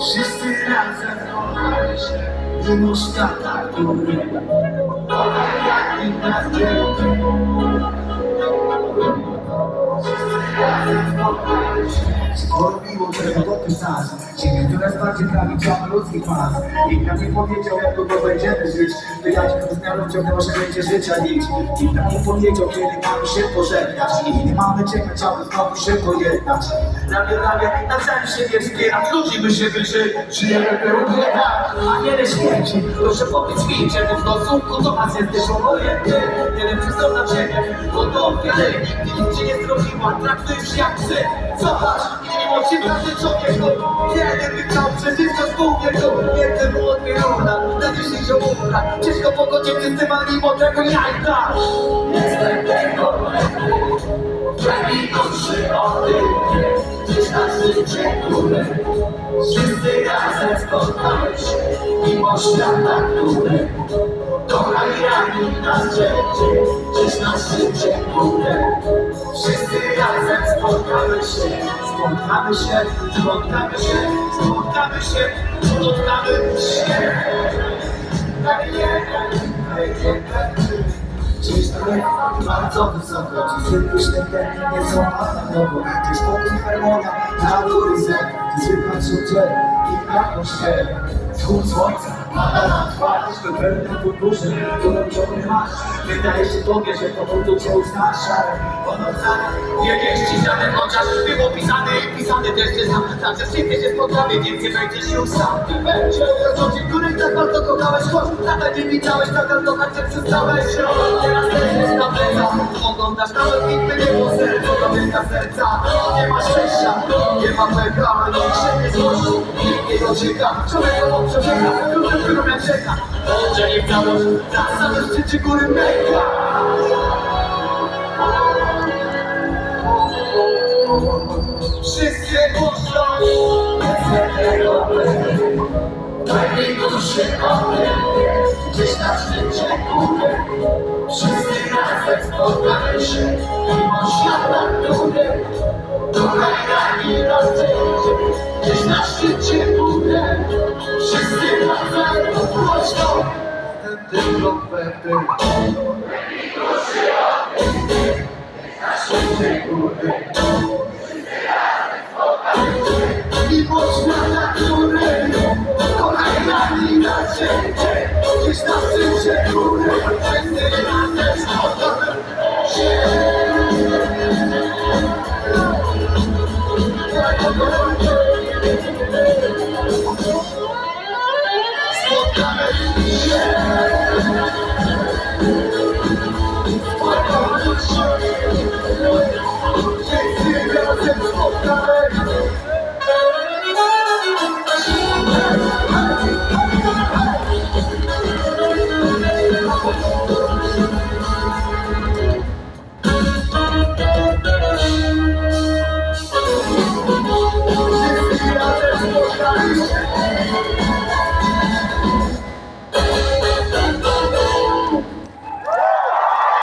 Wszyscy razem kochamy się Mimo świata, który Kocha jak i nas dzięki Wszyscy razem kochamy się Sporo miło, że to dopisać. Ziemię coraz bardziej prawiczamy ludzki pas. Nikt nam nie powiedział, jak długo będziemy żyć. Ci z miarą ciągnęło, że będzie życia nic Nikt nam nie powiedział, kiedy mamy się pożegnać. I nie mamy czekać, aby znowu się pojednać. Ramię, ramię, nawzajem się nie wspierać Ludzi by się wyżyli, żyjemy pełny lat A nie le śmierci, proszę powiedz mi Czemu w stosunku do nas jesteś obojętny czy są na ciebie, bo to wiele Nigdy nic ci nie zrobiła, traktujesz jak psy Zobacz, mimo ci pracy człowieku Jeden by chciał przeżyć to wspólnie To między młody runa, na dziesięć umra Ciężko pogodzić z tym, a mimo tego jajka Jestem tego Prawi duszy o tym Gdzieś na życie które Wszyscy razem spotkamy się Mimo świata, który Dobra i rani nas dzieci Gdzieś na życie które Wszyscy razem spotkamy się Spotkamy się, spotkamy się Spotkamy się, spotkamy się Tak tak Gdzieś daleko, bardzo wysoko Ci zwykły śnieg nie są na nowo Gdzieś pokój harmonia, na Gdzie zwykła czucie i atmosfera Wschód słońca, na twarz To podróże, którą ciągle masz. Wydaje się tobie, że to budu cię uznasz Ale ono wcale Nie wieści żaden chociaż było pisane i pisane też się znam Także wszyscy się spotkamy, więc nie będziesz już sam. Ty będzie rozhodzi, których tak bardzo kochałeś Choć nadal nie widziałeś, nadal kochać cię przestałeś. Teraz też jest na plecach. Oglądasz nawet nigdy nie po sercu Dotyka serca, nie ma szczęścia Nie ma pecha, nikt się nie złoży Nikt nie doczeka, Królem, którą ja czeka Połączenie w całość, samo szczycie góry mega Wszyscy muszą Bezwzględnego Pewnej duszy oby Gdzieś na szczycie góry Wszyscy razem. Spotkamy się Mimo świata, który Gdzieś na szczycie Ten tylko pewny Na góry Mimo świata, który kochaj nami na świecie Gdzieś na szczycie góry Wszyscy razem spotkamy się Spotkamy się Spotkamy się